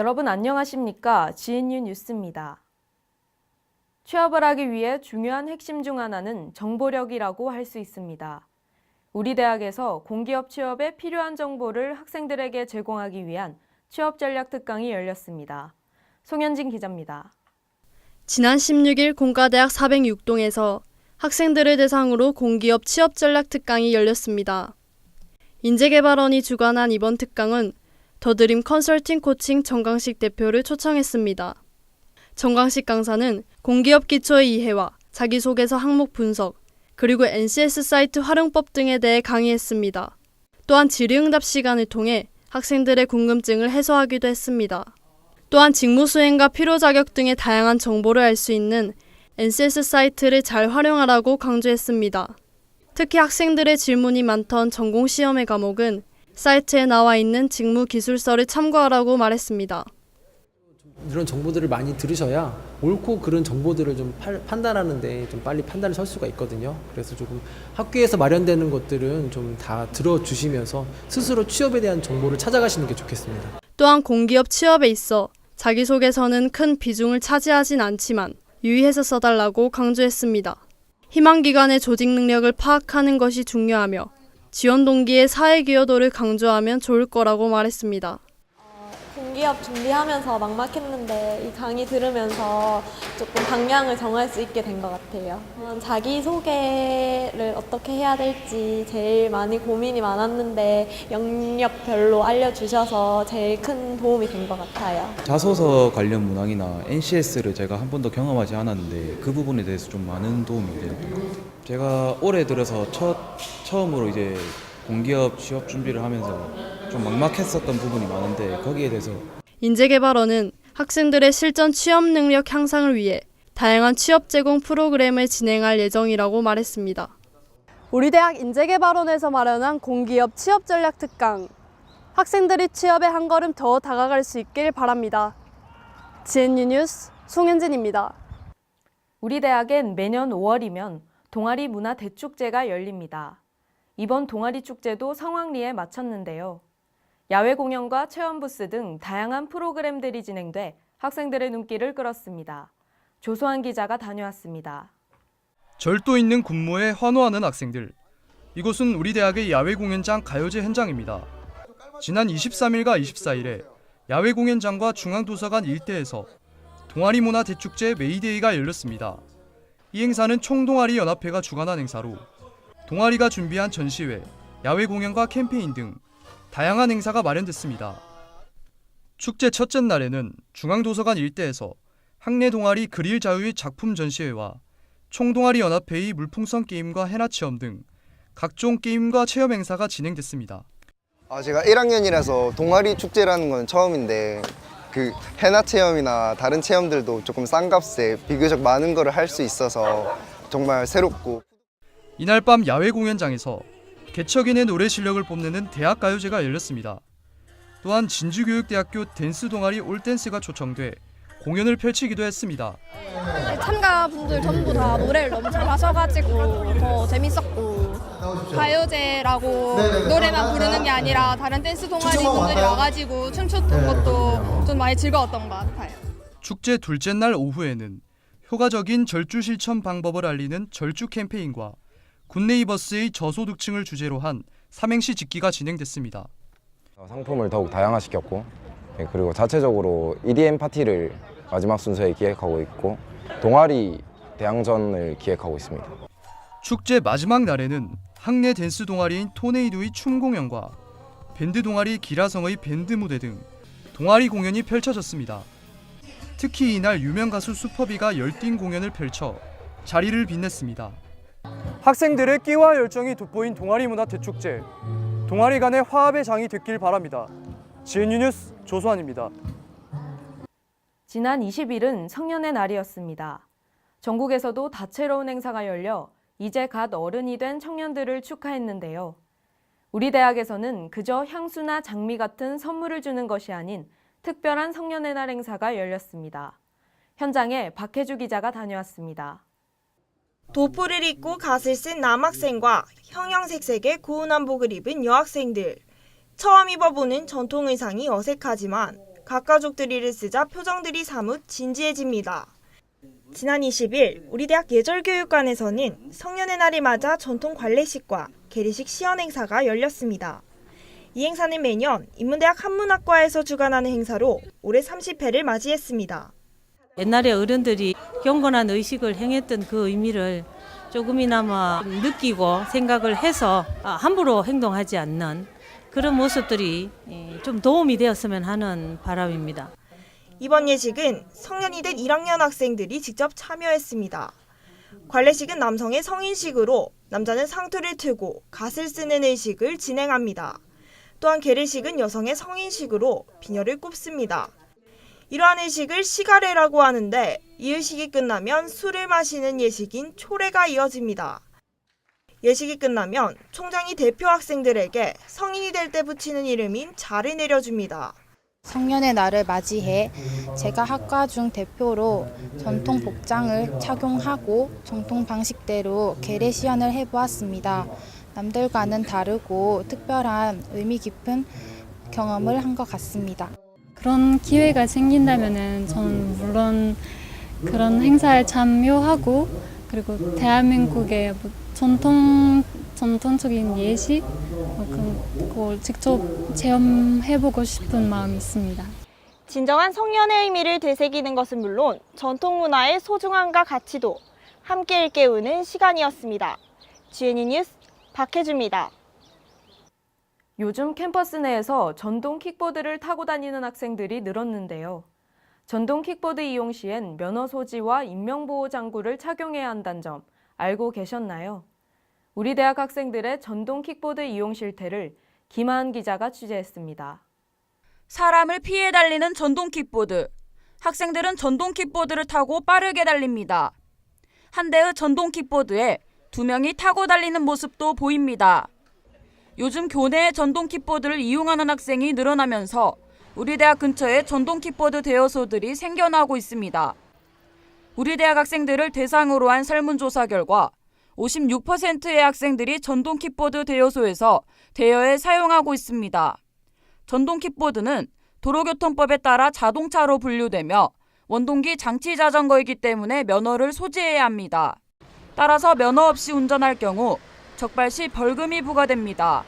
여러분 안녕하십니까? GNU 뉴스입니다. 취업을 하기 위해 중요한 핵심 중 하나는 정보력이라고 할 수 있습니다. 우리 대학에서 공기업 취업에 필요한 정보를 학생들에게 제공하기 위한 취업 전략 특강이 열렸습니다. 송현진 기자입니다. 지난 16일 공과대학 406동에서 학생들을 대상으로 공기업 취업 전략 특강이 열렸습니다. 인재개발원이 주관한 이번 특강은 더드림 컨설팅 코칭 정강식 대표를 초청했습니다. 정강식 강사는 공기업 기초의 이해와 자기소개서 항목 분석, 그리고 NCS 사이트 활용법 등에 대해 강의했습니다. 또한 질의응답 시간을 통해 학생들의 궁금증을 해소하기도 했습니다. 또한 직무 수행과 필요 자격 등의 다양한 정보를 알 수 있는 NCS 사이트를 잘 활용하라고 강조했습니다. 특히 학생들의 질문이 많던 전공 시험의 과목은 사이트에 나와 있는 직무 기술서를 참고하라고 말했습니다. 이런 정보들을 많이 들으셔야 옳고 그른 정보들을 좀 팔- 판단하는데 좀 빨리 판단을 설 수가 있거든요. 그래서 조금 학교에서 마련되는 것들은 좀 다 들어주시면서 스스로 취업에 대한 정보를 찾아가시는 게 좋겠습니다. 또한 공기업 취업에 있어 자기소개서는 큰 비중을 차지하진 않지만 유의해서 써달라고 강조했습니다. 희망기관의 조직 능력을 파악하는 것이 중요하며 지원 동기의 사회 기여도를 강조하면 좋을 거라고 말했습니다. 공기업 준비하면서 막막했는데 이 강의 들으면서 조금 방향을 정할 수 있게 된 것 같아요. 저는 자기 소개를 어떻게 해야 될지 제일 많이 고민이 많았는데 영역별로 알려주셔서 제일 큰 도움이 된 것 같아요. 자소서 관련 문항이나 NCS를 제가 한 번도 경험하지 않았는데 그 부분에 대해서 좀 많은 도움이 되었던 것 같아요. 제가 올해 들어서 첫 처음으로 이제 공기업 취업 준비를 하면서 좀 막막했었던 부분이 많은데 거기에 대해서 인재개발원은 학생들의 실전 취업 능력 향상을 위해 다양한 취업 제공 프로그램을 진행할 예정이라고 말했습니다. 우리 대학 인재개발원에서 마련한 공기업 취업 전략 특강. 학생들이 취업에 한 걸음 더 다가갈 수 있길 바랍니다. GNU 뉴스 송현진입니다. 우리 대학엔 매년 5월이면 동아리 문화 대축제가 열립니다. 이번 동아리 축제도 성황리에 마쳤는데요. 야외 공연과 체험 부스 등 다양한 프로그램들이 진행돼 학생들의 눈길을 끌었습니다. 조소한 기자가 다녀왔습니다. 절도 있는 군무에 환호하는 학생들. 이곳은 우리 대학의 야외 공연장 가요제 현장입니다. 지난 23일과 24일에 야외 공연장과 중앙도서관 일대에서 동아리 문화 대축제 메이데이가 열렸습니다. 이 행사는 총동아리 연합회가 주관한 행사로 동아리가 준비한 전시회, 야외 공연과 캠페인 등 다양한 행사가 마련됐습니다. 축제 첫째 날에는 중앙도서관 일대에서 학내 동아리 그릴 자유의 작품 전시회와 총동아리 연합회의 물풍선 게임과 해나 체험 등 각종 게임과 체험 행사가 진행됐습니다. 아, 제가 1학년이라서 동아리 축제라는 건 처음인데 그 해나 체험이나 다른 체험들도 조금 싼 값에 비교적 많은 거를 할 수 있어서 정말 새롭고 이날 밤 야외 공연장에서 개척인의 노래 실력을 뽐내는 대학 가요제가 열렸습니다. 또한 진주교육대학교 댄스 동아리 올댄스가 초청돼 공연을 펼치기도 했습니다. 참가 분들 전부 다 노래를 너무 잘 하셔가지고 더 재밌었고 가요제라고 노래만 부르는 게 아니라 다른 댄스 동아리 분들이 와가지고 춤췄던 것도 좀 많이 즐거웠던 것 같아요. 축제 둘째 날 오후에는 효과적인 절주 실천 방법을 알리는 절주 캠페인과 굿네이버스의 저소득층을 주제로 한 삼행시 짓기가 진행됐습니다. 상품을 더욱 다양화시켰고 예, 그리고 자체적으로 EDM 파티를 마지막 순서에 기획하고 있고 동아리 대항전을 기획하고 있습니다. 축제 마지막 날에는 학내 댄스 동아리인 토네이도의 춤 공연과 밴드 동아리 기라성의 밴드 무대 등 동아리 공연이 펼쳐졌습니다. 특히 이날 유명 가수 수퍼비가 열띤 공연을 펼쳐 자리를 빛냈습니다. 학생들의 끼와 열정이 돋보인 동아리 문화 대축제. 동아리 간의 화합의 장이 됐길 바랍니다. GNU 뉴스 조소환입니다. 지난 20일은 성년의 날이었습니다. 전국에서도 다채로운 행사가 열려 이제 갓 어른이 된 청년들을 축하했는데요. 우리 대학에서는 그저 향수나 장미 같은 선물을 주는 것이 아닌 특별한 성년의 날 행사가 열렸습니다. 현장에 박혜주 기자가 다녀왔습니다. 도포를 입고 갓을 쓴 남학생과 형형색색의 고운 한복을 입은 여학생들. 처음 입어보는 전통 의상이 어색하지만 각가족들이를 쓰자 표정들이 사뭇 진지해집니다. 지난 20일 우리 대학 예절교육관에서는 성년의 날을 맞아 전통 관례식과 계리식 시연 행사가 열렸습니다. 이 행사는 매년 인문대학 한문학과에서 주관하는 행사로 올해 30회를 맞이했습니다. 옛날에 어른들이 경건한 의식을 행했던 그 의미를 조금이나마 느끼고 생각을 해서 아, 함부로 행동하지 않는 그런 모습들이 예, 좀 도움이 되었으면 하는 바람입니다. 이번 예식은 성년이 된 1학년 학생들이 직접 참여했습니다. 관례식은 남성의 성인식으로 남자는 상투를 트고 갓을 쓰는 의식을 진행합니다. 또한 계례식은 여성의 성인식으로 비녀를 꼽습니다. 이러한 의식을 시가례라고 하는데 이 의식이 끝나면 술을 마시는 예식인 초례가 이어집니다. 예식이 끝나면 총장이 대표 학생들에게 성인이 될 때 붙이는 이름인 자를 내려줍니다. 성년의 날을 맞이해 제가 학과 중 대표로 전통 복장을 착용하고 정통 방식대로 계례 시연을 해보았습니다. 남들과는 다르고 특별한 의미 깊은 경험을 한 것 같습니다. 그런 기회가 생긴다면은 저는 물론 그런 행사에 참여하고 그리고 대한민국의 뭐 전통 전통적인 예식 뭐 그- 그걸 직접 체험해보고 싶은 마음이 있습니다. 진정한 성년의 의미를 되새기는 것은 물론 전통 문화의 소중함과 가치도 함께 일깨우는 시간이었습니다. GNE 뉴스 박혜주입니다. 요즘 캠퍼스 내에서 전동 킥보드를 타고 다니는 학생들이 늘었는데요. 전동 킥보드 이용 시엔 면허 소지와 인명보호 장구를 착용해야 한다는 점 알고 계셨나요? 우리 대학 학생들의 전동 킥보드 이용 실태를 김하은 기자가 취재했습니다. 사람을 피해 달리는 전동 킥보드. 학생들은 전동 킥보드를 타고 빠르게 달립니다. 한 대의 전동 킥보드에 두 명이 타고 달리는 모습도 보입니다. 요즘 교내에 전동 킥보드를 이용하는 학생이 늘어나면서 우리 대학 근처에 전동 킥보드 대여소들이 생겨나고 있습니다. 우리 대학 학생들을 대상으로 한 설문조사 결과 56%의 학생들이 전동 킥보드 대여소에서 대여에 사용하고 있습니다. 전동 킥보드는 도로교통법에 따라 자동차로 분류되며 원동기 장치 자전거이기 때문에 면허를 소지해야 합니다. 따라서 면허 없이 운전할 경우 적발 시 벌금이 부과됩니다.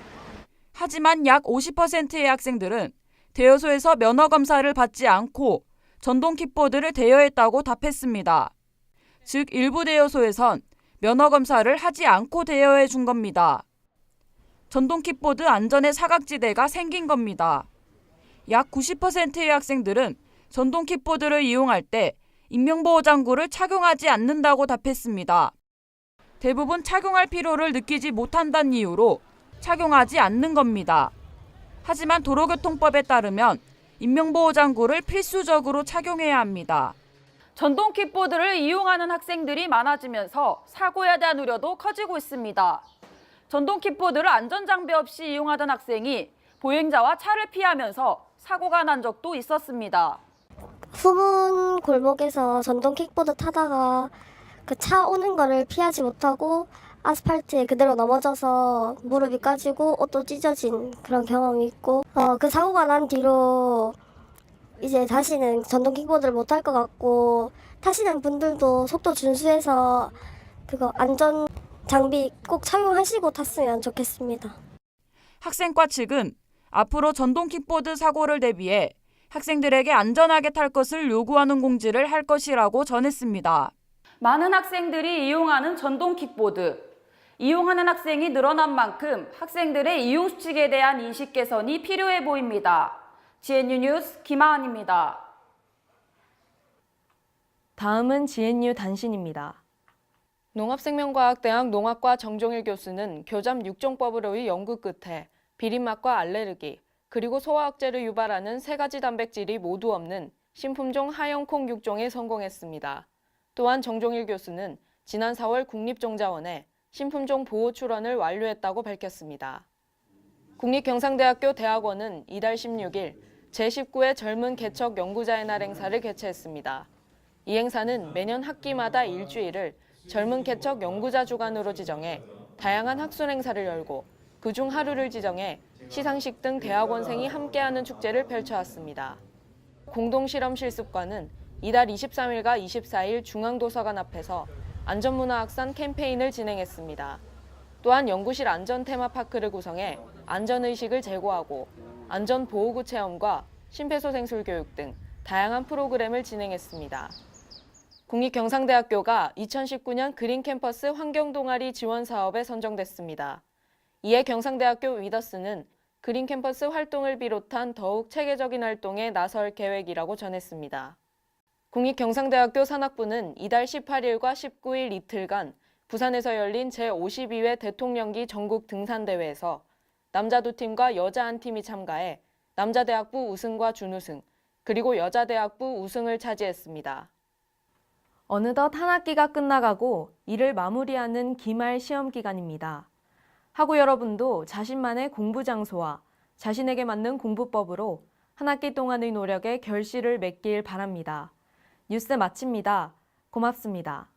하지만 약 50%의 학생들은 대여소에서 면허 검사를 받지 않고 전동 킥보드를 대여했다고 답했습니다. 즉 일부 대여소에선 면허 검사를 하지 않고 대여해 준 겁니다. 전동 킥보드 안전의 사각지대가 생긴 겁니다. 약 90%의 학생들은 전동 킥보드를 이용할 때 인명보호 장구를 착용하지 않는다고 답했습니다. 대부분 착용할 필요를 느끼지 못한다는 이유로 착용하지 않는 겁니다. 하지만 도로교통법에 따르면 인명보호 장구를 필수적으로 착용해야 합니다. 전동 킥보드를 이용하는 학생들이 많아지면서 사고에 대한 우려도 커지고 있습니다. 전동 킥보드를 안전장비 없이 이용하던 학생이 보행자와 차를 피하면서 사고가 난 적도 있었습니다. 후문 골목에서 전동 킥보드 타다가 그 차 오는 거를 피하지 못하고 아스팔트에 그대로 넘어져서 무릎이 까지고 옷도 찢어진 그런 경험이 있고 어, 그 사고가 난 뒤로 이제 다시는 전동 킥보드를 못 탈 것 같고 타시는 분들도 속도 준수해서 그거 안전 장비 꼭 착용하시고 탔으면 좋겠습니다. 학생과 측은 앞으로 전동 킥보드 사고를 대비해 학생들에게 안전하게 탈 것을 요구하는 공지를 할 것이라고 전했습니다. 많은 학생들이 이용하는 전동 킥보드. 이용하는 학생이 늘어난 만큼 학생들의 이용 수칙에 대한 인식 개선이 필요해 보입니다. GNU 뉴스 김하은입니다. 다음은 GNU 단신입니다. 농업생명과학대학 농학과 정종일 교수는 교잠 육종법으로의 연구 끝에 비린맛과 알레르기, 그리고 소화억제를 유발하는 세 가지 단백질이 모두 없는 신품종 하영콩 육종에 성공했습니다. 또한 정종일 교수는 지난 4월 국립종자원에 신품종 보호 출원을 완료했다고 밝혔습니다. 국립경상대학교 대학원은 이달 16일 제19회 젊은 개척 연구자의 날 행사를 개최했습니다. 이 행사는 매년 학기마다 일주일을 젊은 개척 연구자 주간으로 지정해 다양한 학술 행사를 열고 그중 하루를 지정해 시상식 등 대학원생이 함께하는 축제를 펼쳐왔습니다. 공동실험 실습관은 이달 23일과 24일 중앙도서관 앞에서 안전문화확산 캠페인을 진행했습니다. 또한 연구실 안전 테마파크를 구성해 안전의식을 제고하고 안전보호구 체험과 심폐소생술 교육 등 다양한 프로그램을 진행했습니다. 국립경상대학교가 2019년 그린 캠퍼스 환경 동아리 지원 사업에 선정됐습니다. 이에 경상대학교 위더스는 그린 캠퍼스 활동을 비롯한 더욱 체계적인 활동에 나설 계획이라고 전했습니다. 국립경상대학교 산학부는 이달 18일과 19일 이틀간 부산에서 열린 제52회 대통령기 전국 등산대회에서 남자 두 팀과 여자 한 팀이 참가해 남자 대학부 우승과 준우승, 그리고 여자 대학부 우승을 차지했습니다. 어느덧 한 학기가 끝나가고 이를 마무리하는 기말 시험 기간입니다. 학우 여러분도 자신만의 공부 장소와 자신에게 맞는 공부법으로 한 학기 동안의 노력에 결실을 맺길 바랍니다. 뉴스 마칩니다. 고맙습니다.